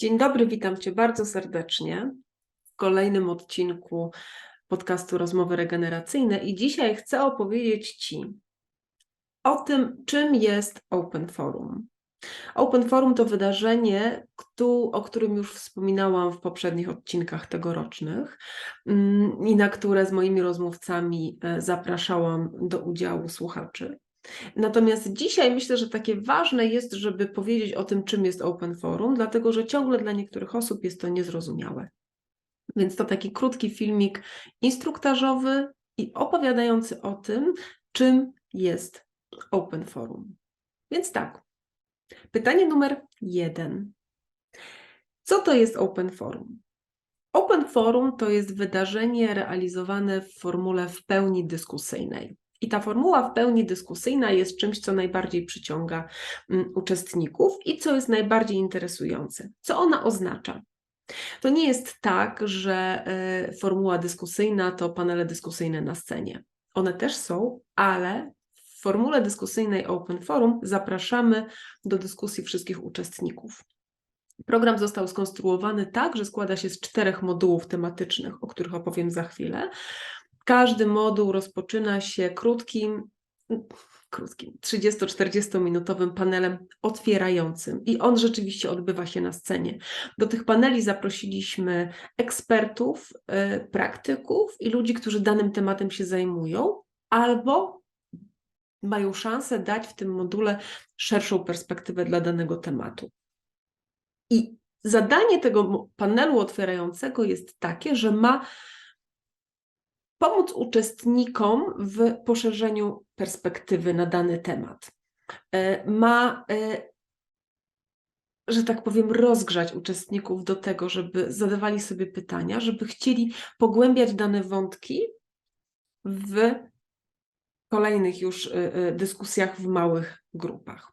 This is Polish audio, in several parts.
Dzień dobry, witam Cię bardzo serdecznie w kolejnym odcinku podcastu Rozmowy Regeneracyjne i dzisiaj chcę opowiedzieć Ci o tym, czym jest Open Forum. Open Forum to wydarzenie, o którym już wspominałam w poprzednich odcinkach tegorocznych mm, i na które z moimi rozmówcami e, zapraszałam do udziału słuchaczy. Natomiast dzisiaj myślę, że takie ważne jest, żeby powiedzieć o tym, czym jest Open Forum, dlatego że ciągle dla niektórych osób jest to niezrozumiałe. Więc to taki krótki filmik instruktażowy i opowiadający o tym, czym jest Open Forum. Więc tak, pytanie numer jeden. Co to jest Open Forum? Open Forum to jest wydarzenie realizowane w formule w pełni dyskusyjnej. I ta formuła w pełni dyskusyjna jest czymś, co najbardziej przyciąga mm, uczestników i co jest najbardziej interesujące. Co ona oznacza? To nie jest tak, że e, formuła dyskusyjna to panele dyskusyjne na scenie. One też są, ale w formule dyskusyjnej Open Forum zapraszamy do dyskusji wszystkich uczestników. Program został skonstruowany tak, że składa się z czterech modułów tematycznych, o których opowiem za chwilę. Każdy moduł rozpoczyna się krótkim, krótkim 30-40 minutowym panelem otwierającym i on rzeczywiście odbywa się na scenie. Do tych paneli zaprosiliśmy ekspertów, e, praktyków i ludzi, którzy danym tematem się zajmują albo mają szansę dać w tym module szerszą perspektywę dla danego tematu. I zadanie tego panelu otwierającego jest takie, że ma pomóc uczestnikom w poszerzeniu perspektywy na dany temat. E, ma, e, że tak powiem, rozgrzać uczestników do tego, żeby zadawali sobie pytania, żeby chcieli pogłębiać dane wątki w kolejnych już e, dyskusjach w małych grupach.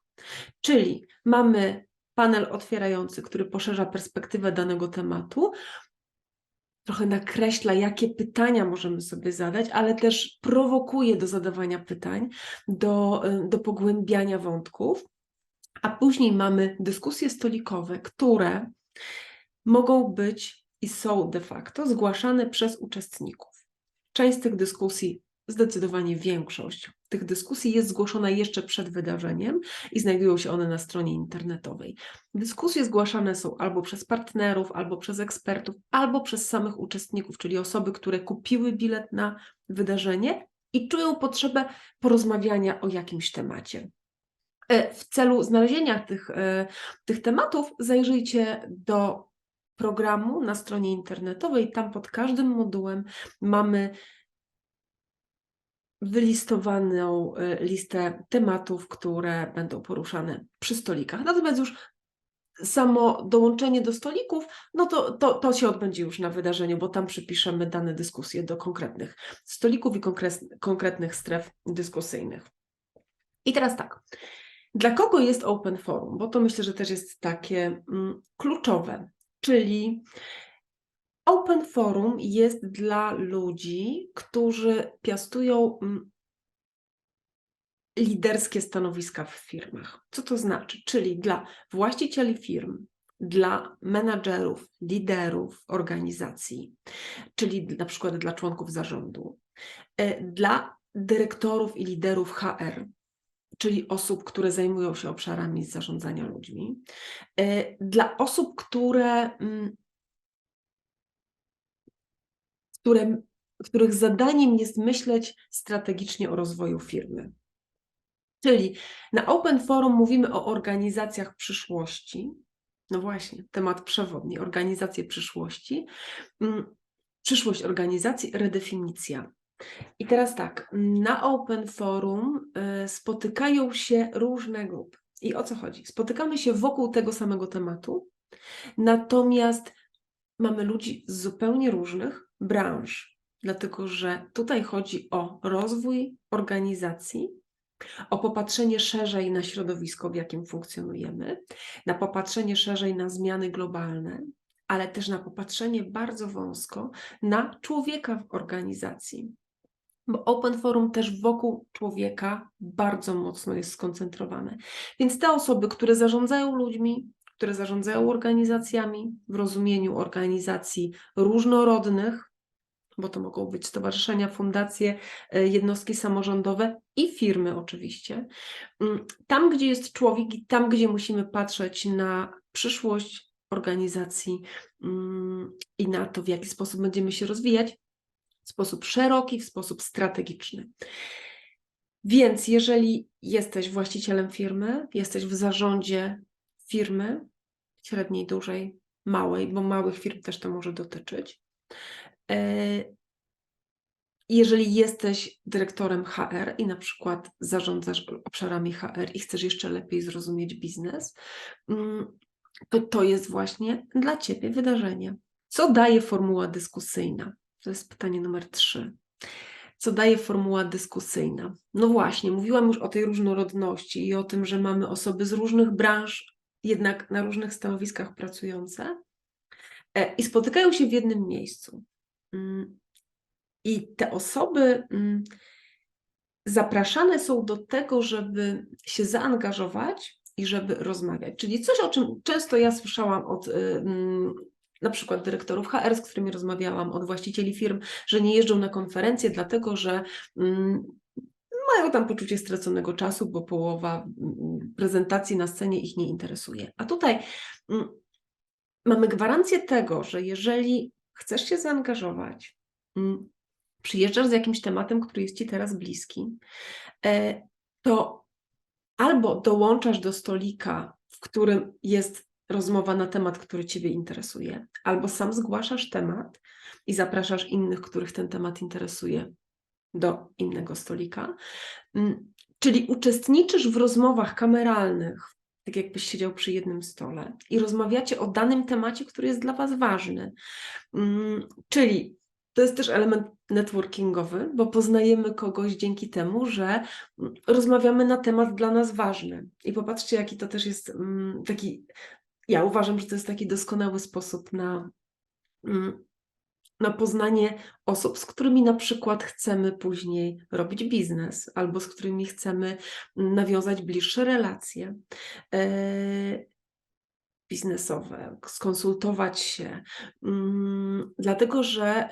Czyli mamy panel otwierający, który poszerza perspektywę danego tematu, trochę nakreśla, jakie pytania możemy sobie zadać, ale też prowokuje do zadawania pytań, do, y, do pogłębiania wątków. A później mamy dyskusje stolikowe, które mogą być i są de facto zgłaszane przez uczestników. Część z tych dyskusji Zdecydowanie większość tych dyskusji jest zgłoszona jeszcze przed wydarzeniem i znajdują się one na stronie internetowej. Dyskusje zgłaszane są albo przez partnerów, albo przez ekspertów, albo przez samych uczestników, czyli osoby, które kupiły bilet na wydarzenie i czują potrzebę porozmawiania o jakimś temacie. E, w celu znalezienia tych, e, tych tematów zajrzyjcie do programu na stronie internetowej. Tam pod każdym modułem mamy wylistowaną y, listę tematów, które będą poruszane przy stolikach. Natomiast już samo dołączenie do stolików, no to, to, to się odbędzie już na wydarzeniu, bo tam przypiszemy dane dyskusje do konkretnych stolików i konkretnych stref dyskusyjnych. I teraz tak. Dla kogo jest Open Forum? Bo to myślę, że też jest takie mm, kluczowe. Czyli Open Forum jest dla ludzi, którzy piastują mm, liderskie stanowiska w firmach. Co to znaczy? Czyli dla właścicieli firm, dla menadżerów, liderów organizacji, czyli na przykład dla członków zarządu, e, dla dyrektorów i liderów HR, czyli osób, które zajmują się obszarami zarządzania ludźmi, e, dla osób, które mm, które, których zadaniem jest myśleć strategicznie o rozwoju firmy. Czyli na Open Forum mówimy o organizacjach przyszłości. No właśnie, temat przewodni, organizacje przyszłości. Mm, przyszłość organizacji, redefinicja. I teraz tak, na Open Forum y, spotykają się różne grupy. I o co chodzi? Spotykamy się wokół tego samego tematu, natomiast mamy ludzi z zupełnie różnych branż, dlatego że tutaj chodzi o rozwój organizacji, o popatrzenie szerzej na środowisko, w jakim funkcjonujemy, na popatrzenie szerzej na zmiany globalne, ale też na popatrzenie bardzo wąsko na człowieka w organizacji. Bo Open Forum też wokół człowieka bardzo mocno jest skoncentrowane. Więc te osoby, które zarządzają ludźmi, które zarządzają organizacjami w rozumieniu organizacji różnorodnych, bo to mogą być stowarzyszenia, fundacje, e, jednostki samorządowe i firmy oczywiście. Mm, Tam, gdzie jest człowiek i tam, gdzie musimy patrzeć na przyszłość organizacji mm, i na to, w jaki sposób będziemy się rozwijać, w sposób szeroki, w sposób strategiczny. Więc jeżeli jesteś właścicielem firmy, jesteś w zarządzie firmy, średniej, dużej, małej, bo małych firm też to może dotyczyć. e, Jeżeli jesteś dyrektorem HR i na przykład zarządzasz obszarami HR i chcesz jeszcze lepiej zrozumieć biznes, mm, to to jest właśnie dla Ciebie wydarzenie. Co daje formuła dyskusyjna? To jest pytanie numer trzy. Co daje formuła dyskusyjna? No właśnie, mówiłam już o tej różnorodności i o tym, że mamy osoby z różnych branż, jednak na różnych stanowiskach pracujące e, i spotykają się w jednym miejscu. Mm, I te osoby mm, zapraszane są do tego, żeby się zaangażować i żeby rozmawiać. Czyli coś, o czym często ja słyszałam od y, mm, na przykład dyrektorów HR, z którymi rozmawiałam, od właścicieli firm, że nie jeżdżą na konferencje, dlatego że mają tam poczucie straconego czasu, bo połowa mm, prezentacji na scenie ich nie interesuje. A tutaj mm, mamy gwarancję tego, że jeżeli chcesz się zaangażować, mm, przyjeżdżasz z jakimś tematem, który jest Ci teraz bliski, e, to albo dołączasz do stolika, w którym jest rozmowa na temat, który Ciebie interesuje, albo sam zgłaszasz temat i zapraszasz innych, których ten temat interesuje, do innego stolika. Mm, Czyli uczestniczysz w rozmowach kameralnych, tak jakbyś siedział przy jednym stole i rozmawiacie o danym temacie, który jest dla Was ważny. Mm, Czyli to jest też element networkingowy, bo poznajemy kogoś dzięki temu, że rozmawiamy na temat dla nas ważny. I popatrzcie, jaki to też jest mm, taki. Ja uważam, że to jest taki doskonały sposób na, na poznanie osób, z którymi na przykład chcemy później robić biznes, albo z którymi chcemy nawiązać bliższe relacje. E, biznesowe, skonsultować się, mm, dlatego że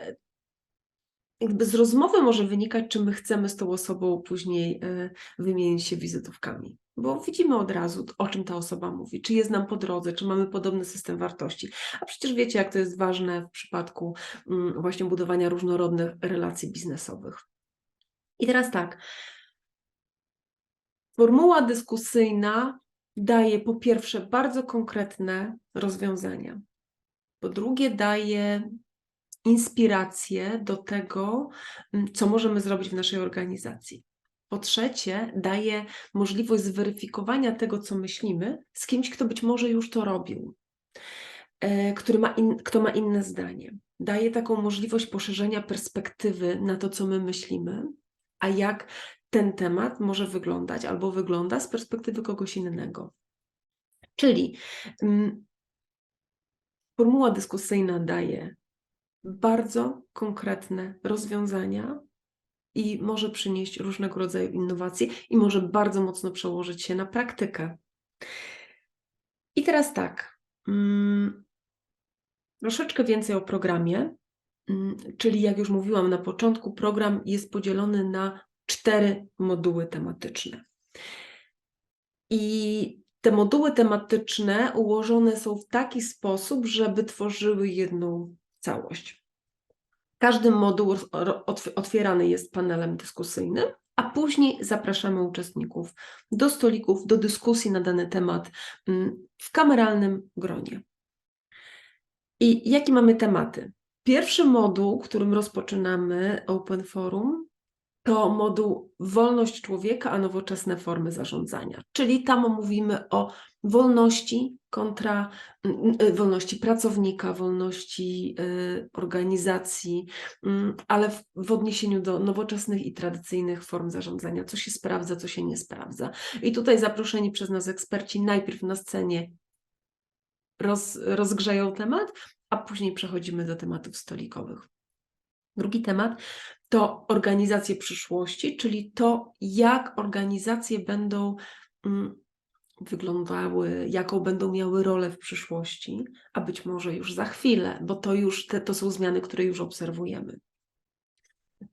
jakby z rozmowy może wynikać, czy my chcemy z tą osobą później e, wymienić się wizytówkami. Bo widzimy od razu, o czym ta osoba mówi, czy jest nam po drodze, czy mamy podobny system wartości. A przecież wiecie, jak to jest ważne w przypadku mm, właśnie budowania różnorodnych relacji biznesowych. I teraz tak. Formuła dyskusyjna daje po pierwsze bardzo konkretne rozwiązania. Po drugie, daje inspirację do tego, mm, co możemy zrobić w naszej organizacji. Po trzecie, daje możliwość zweryfikowania tego, co myślimy, z kimś, kto być może już to robił, e, który ma in, kto ma inne zdanie. Daje taką możliwość poszerzenia perspektywy na to, co my myślimy, a jak ten temat może wyglądać albo wygląda z perspektywy kogoś innego. Czyli mm, formuła dyskusyjna daje bardzo konkretne rozwiązania i może przynieść różnego rodzaju innowacje i może bardzo mocno przełożyć się na praktykę. I teraz tak, mm, troszeczkę więcej o programie, mm, czyli jak już mówiłam na początku, program jest podzielony na cztery moduły tematyczne. I te moduły tematyczne ułożone są w taki sposób, żeby tworzyły jedną całość. Każdy moduł otwierany jest panelem dyskusyjnym, a później zapraszamy uczestników do stolików, do dyskusji na dany temat mm, w kameralnym gronie. I jakie mamy tematy? Pierwszy moduł, którym rozpoczynamy Open Forum, to moduł Wolność człowieka, a nowoczesne formy zarządzania. Czyli tam mówimy o wolności kontra y, wolności pracownika, wolności y, organizacji, mm, ale w, w, odniesieniu do nowoczesnych i tradycyjnych form zarządzania, co się sprawdza, co się nie sprawdza. I tutaj zaproszeni przez nas eksperci najpierw na scenie roz, rozgrzeją temat, a później przechodzimy do tematów stolikowych. Drugi temat to organizacje przyszłości, czyli to, jak organizacje będą mm, wyglądały, jaką będą miały rolę w przyszłości, a być może już za chwilę, bo to już te, to są zmiany, które już obserwujemy.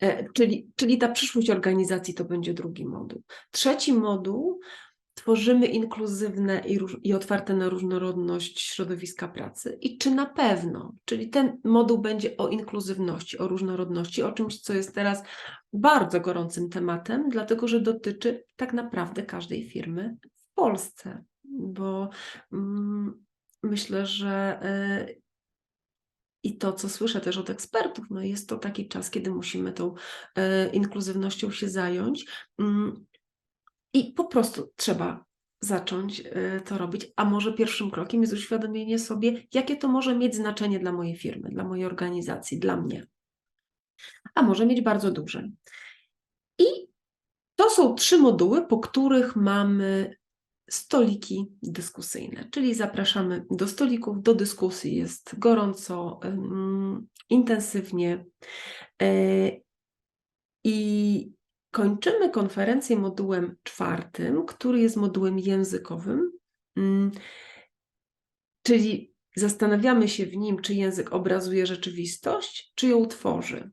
E, czyli, czyli ta przyszłość organizacji to będzie drugi moduł. Trzeci moduł tworzymy inkluzywne i, i, otwarte na różnorodność środowiska pracy? I czy na pewno, czyli ten moduł będzie o inkluzywności, o różnorodności, o czymś, co jest teraz bardzo gorącym tematem, dlatego że dotyczy tak naprawdę każdej firmy w Polsce, bo mm, myślę, że y, i to, co słyszę też od ekspertów, no jest to taki czas, kiedy musimy tą y, inkluzywnością się zająć. Mm, i po prostu trzeba zacząć y, to robić, a może pierwszym krokiem jest uświadomienie sobie, jakie to może mieć znaczenie dla mojej firmy, dla mojej organizacji, dla mnie. A może mieć bardzo duże. I to są trzy moduły, po których mamy stoliki dyskusyjne, czyli zapraszamy do stolików, do dyskusji. Jest gorąco, intensywnie. Y, I Kończymy konferencję modułem czwartym, który jest modułem językowym, mm, czyli zastanawiamy się w nim, czy język obrazuje rzeczywistość, czy ją tworzy.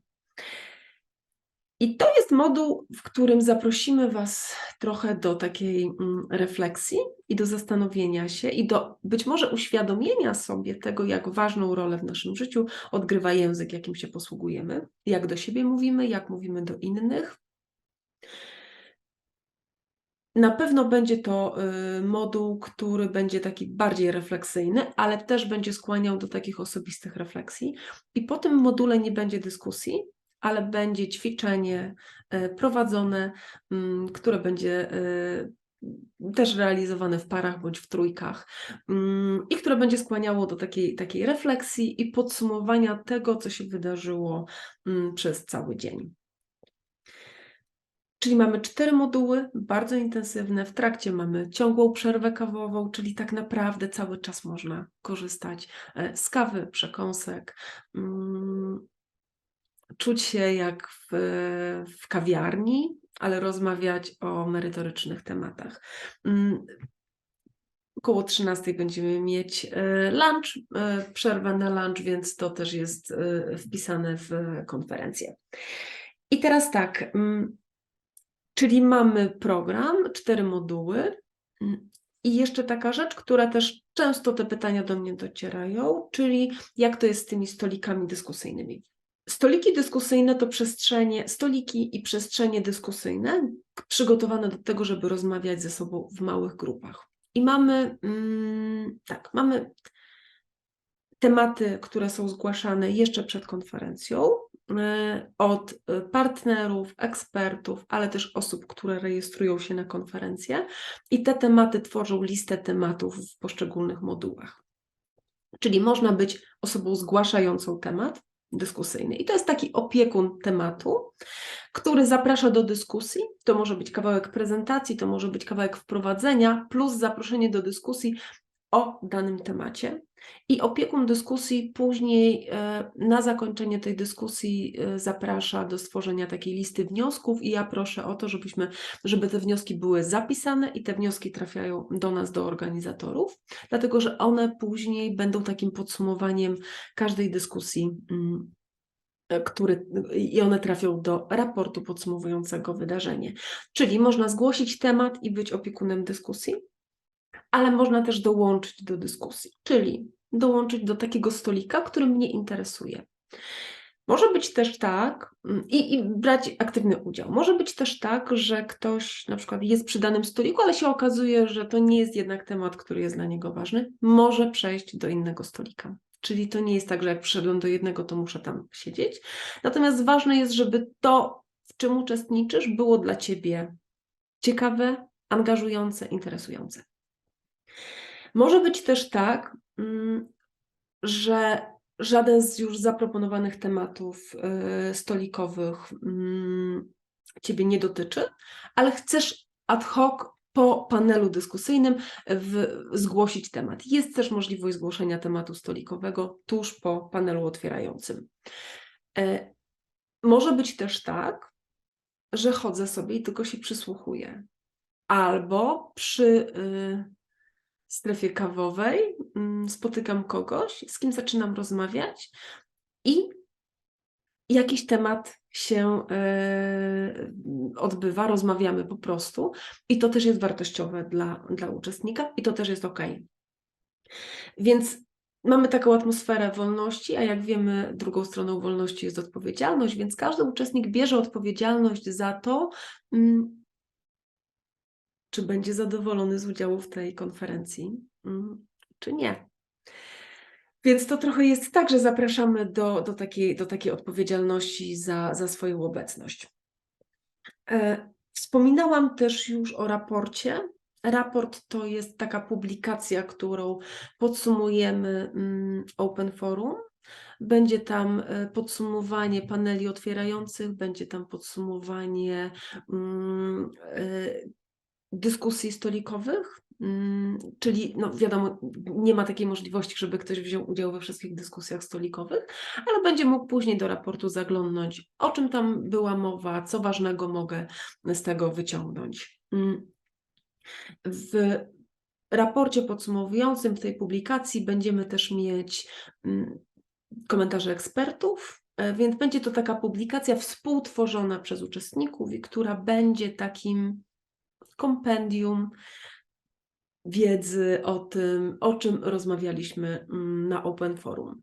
I to jest moduł, w którym zaprosimy Was trochę do takiej mm, refleksji i do zastanowienia się, i do być może uświadomienia sobie tego, jak ważną rolę w naszym życiu odgrywa język, jakim się posługujemy, jak do siebie mówimy, jak mówimy do innych, na pewno będzie to y, moduł, który będzie taki bardziej refleksyjny, ale też będzie skłaniał do takich osobistych refleksji. I po tym module nie będzie dyskusji, ale będzie ćwiczenie y, prowadzone, mm, które będzie y, też realizowane w parach bądź w trójkach mm, i które będzie skłaniało do takiej, takiej refleksji i podsumowania tego, co się wydarzyło mm, przez cały dzień. Czyli mamy cztery moduły, bardzo intensywne. W trakcie mamy ciągłą przerwę kawową, czyli tak naprawdę cały czas można korzystać e, z kawy, przekąsek, mm, czuć się jak w, w kawiarni, ale rozmawiać o merytorycznych tematach. Mm, około 13 będziemy mieć e, lunch, e, przerwę na lunch, więc to też jest wpisane w konferencję. I teraz tak, mm, Czyli mamy program, cztery moduły. I jeszcze taka rzecz, która też często te pytania do mnie docierają, czyli jak to jest z tymi stolikami dyskusyjnymi. Stoliki dyskusyjne to przestrzenie, stoliki i przestrzenie dyskusyjne przygotowane do tego, żeby rozmawiać ze sobą w małych grupach. I mamy, mm, tak, mamy tematy, które są zgłaszane jeszcze przed konferencją, od e, partnerów, ekspertów, ale też osób, które rejestrują się na konferencję i te tematy tworzą listę tematów w poszczególnych modułach. Czyli można być osobą zgłaszającą temat dyskusyjny. I to jest taki opiekun tematu, który zaprasza do dyskusji. To może być kawałek prezentacji, to może być kawałek wprowadzenia, plus zaproszenie do dyskusji o danym temacie. I opiekun dyskusji później e, na zakończenie tej dyskusji e, zaprasza do stworzenia takiej listy wniosków i ja proszę o to, żebyśmy, żeby te wnioski były zapisane i te wnioski trafiają do nas, do organizatorów, dlatego że one później będą takim podsumowaniem każdej dyskusji mm, e, który, i one trafią do raportu podsumowującego wydarzenie. Czyli można zgłosić temat i być opiekunem dyskusji, ale można też dołączyć do dyskusji, czyli dołączyć do takiego stolika, który mnie interesuje. Może być też tak, mm, i, i, brać aktywny udział. Może być też tak, że ktoś na przykład jest przy danym stoliku, ale się okazuje, że to nie jest jednak temat, który jest dla niego ważny. Może przejść do innego stolika. Czyli to nie jest tak, że jak przyszedłem do jednego, to muszę tam siedzieć. Natomiast ważne jest, żeby to, w czym uczestniczysz, było dla ciebie ciekawe, angażujące, interesujące. Może być też tak, mm, że żaden z już zaproponowanych tematów y, stolikowych mm, Ciebie nie dotyczy, ale chcesz ad hoc po panelu dyskusyjnym w, zgłosić temat. Jest też możliwość zgłoszenia tematu stolikowego tuż po panelu otwierającym. E, może być też tak, że chodzę sobie i tylko się przysłuchuję. Albo przy y, strefie kawowej mm, spotykam kogoś, z kim zaczynam rozmawiać i jakiś temat się e, odbywa, rozmawiamy po prostu i to też jest wartościowe dla, dla uczestnika i to też jest ok. Więc mamy taką atmosferę wolności, a jak wiemy, drugą stroną wolności jest odpowiedzialność, więc każdy uczestnik bierze odpowiedzialność za to, mm, czy będzie zadowolony z udziału w tej konferencji, mm, czy nie. Więc to trochę jest tak, że zapraszamy do, do, takiej, do takiej odpowiedzialności za, za swoją obecność. E, wspominałam też już o raporcie. Raport to jest taka publikacja, którą podsumujemy mm, Open Forum. Będzie tam e, podsumowanie paneli otwierających, będzie tam podsumowanie mm, e, dyskusji stolikowych, mm, czyli no wiadomo, nie ma takiej możliwości, żeby ktoś wziął udział we wszystkich dyskusjach stolikowych, ale będzie mógł później do raportu zaglądnąć, o czym tam była mowa, co ważnego mogę z tego wyciągnąć. Mm. W raporcie podsumowującym w tej publikacji będziemy też mieć mm, komentarze ekspertów, e, więc będzie to taka publikacja współtworzona przez uczestników i która będzie takim kompendium wiedzy o tym, o czym rozmawialiśmy mm, na Open Forum.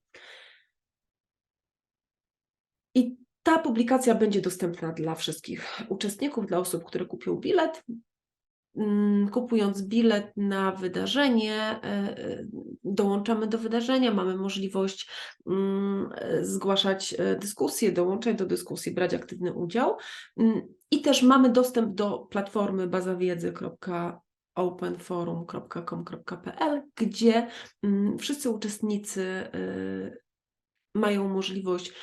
I ta publikacja będzie dostępna dla wszystkich uczestników, dla osób, które kupią bilet. Mm, kupując bilet na wydarzenie, e, e, dołączamy do wydarzenia, mamy możliwość mm, zgłaszać e, dyskusje, dołączać do dyskusji, brać aktywny udział i też mamy dostęp do platformy bazawiedzy.openforum.com.pl, gdzie wszyscy uczestnicy mają możliwość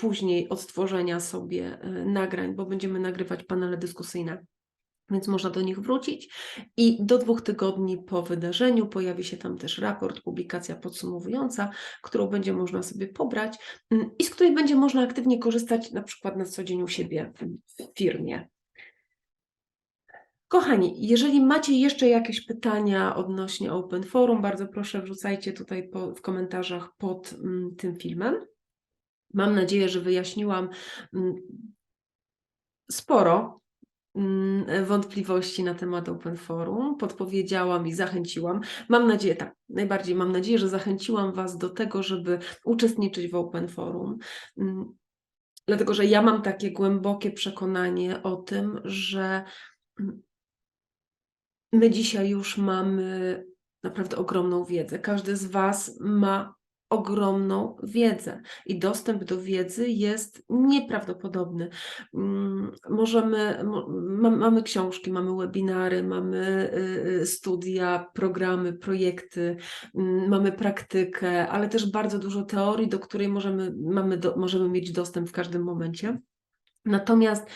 później odtworzenia sobie nagrań, bo będziemy nagrywać panele dyskusyjne więc można do nich wrócić. I do dwóch tygodni po wydarzeniu pojawi się tam też raport, publikacja podsumowująca, którą będzie można sobie pobrać mm, i z której będzie można aktywnie korzystać na przykład na co dzień u siebie w firmie. Kochani, jeżeli macie jeszcze jakieś pytania odnośnie Open Forum, bardzo proszę wrzucajcie tutaj po, w komentarzach pod mm, tym filmem. Mam nadzieję, że wyjaśniłam mm, sporo wątpliwości na temat Open Forum, podpowiedziałam i zachęciłam. Mam nadzieję, tak, najbardziej mam nadzieję, że zachęciłam Was do tego, żeby uczestniczyć w Open Forum. Mm, dlatego, że ja mam takie głębokie przekonanie o tym, że mm, my dzisiaj już mamy naprawdę ogromną wiedzę. Każdy z Was ma ogromną wiedzę i dostęp do wiedzy jest nieprawdopodobny. Mm, możemy, mamy książki, mamy webinary, mamy y, y, studia, programy, projekty, mm, mamy praktykę, ale też bardzo dużo teorii, do której możemy, mamy do, możemy mieć dostęp w każdym momencie. Natomiast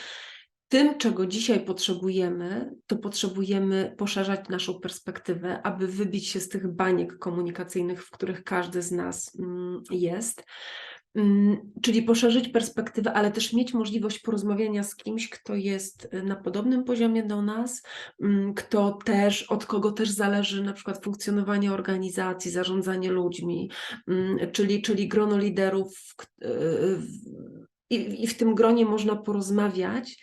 tym, czego dzisiaj potrzebujemy, to potrzebujemy poszerzać naszą perspektywę, aby wybić się z tych baniek komunikacyjnych, w których każdy z nas mm, jest. Mm, czyli poszerzyć perspektywę, ale też mieć możliwość porozmawiania z kimś, kto jest y, na podobnym poziomie do nas, mm, kto też, od kogo też zależy na przykład funkcjonowanie organizacji, zarządzanie ludźmi, czyli, czyli grono liderów. Y, I, w tym gronie można porozmawiać,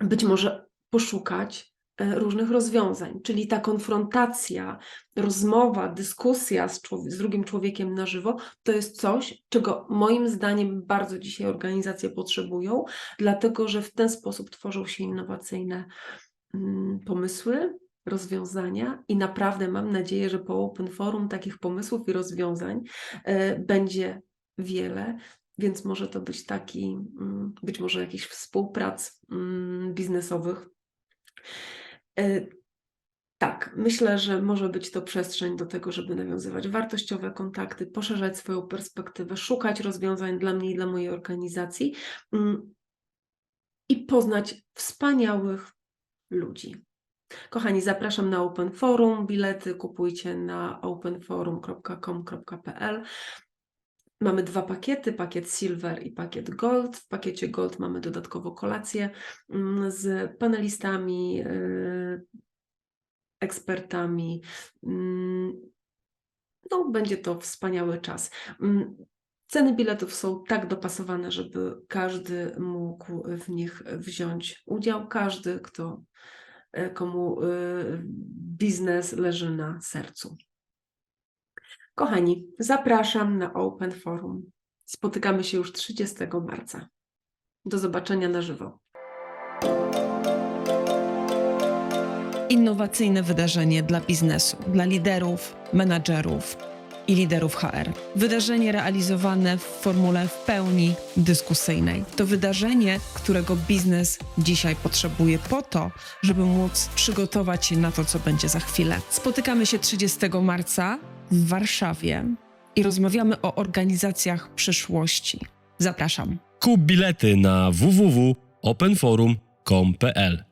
być może poszukać e, różnych rozwiązań, czyli ta konfrontacja, rozmowa, dyskusja z, z, drugim człowiekiem na żywo, to jest coś, czego moim zdaniem bardzo dzisiaj organizacje potrzebują, dlatego że w ten sposób tworzą się innowacyjne mm, pomysły, rozwiązania i naprawdę mam nadzieję, że po Open Forum takich pomysłów i rozwiązań e, będzie wiele, więc może to być taki, mm, być może jakiś współprac mm, biznesowych. E, tak, myślę, że może być to przestrzeń do tego, żeby nawiązywać wartościowe kontakty, poszerzać swoją perspektywę, szukać rozwiązań dla mnie i dla mojej organizacji mm, i poznać wspaniałych ludzi. Kochani, zapraszam na Open Forum. Bilety kupujcie na openforum.com.pl. Mamy dwa pakiety, pakiet Silver i pakiet Gold. W pakiecie Gold mamy dodatkowo kolację mm, z panelistami, y, ekspertami. Mm, No, będzie to wspaniały czas. Mm, Ceny biletów są tak dopasowane, żeby każdy mógł w nich wziąć udział, każdy, kto, e, komu e, biznes leży na sercu. Kochani, zapraszam na Open Forum. Spotykamy się już 30 marca. Do zobaczenia na żywo. Innowacyjne wydarzenie dla biznesu, dla liderów, menadżerów i liderów HR. Wydarzenie realizowane w formule w pełni dyskusyjnej. To wydarzenie, którego biznes dzisiaj potrzebuje po to, żeby móc przygotować się na to, co będzie za chwilę. Spotykamy się 30 marca w Warszawie i rozmawiamy o organizacjach przyszłości. Zapraszam. Kup bilety na www.openforum.com.pl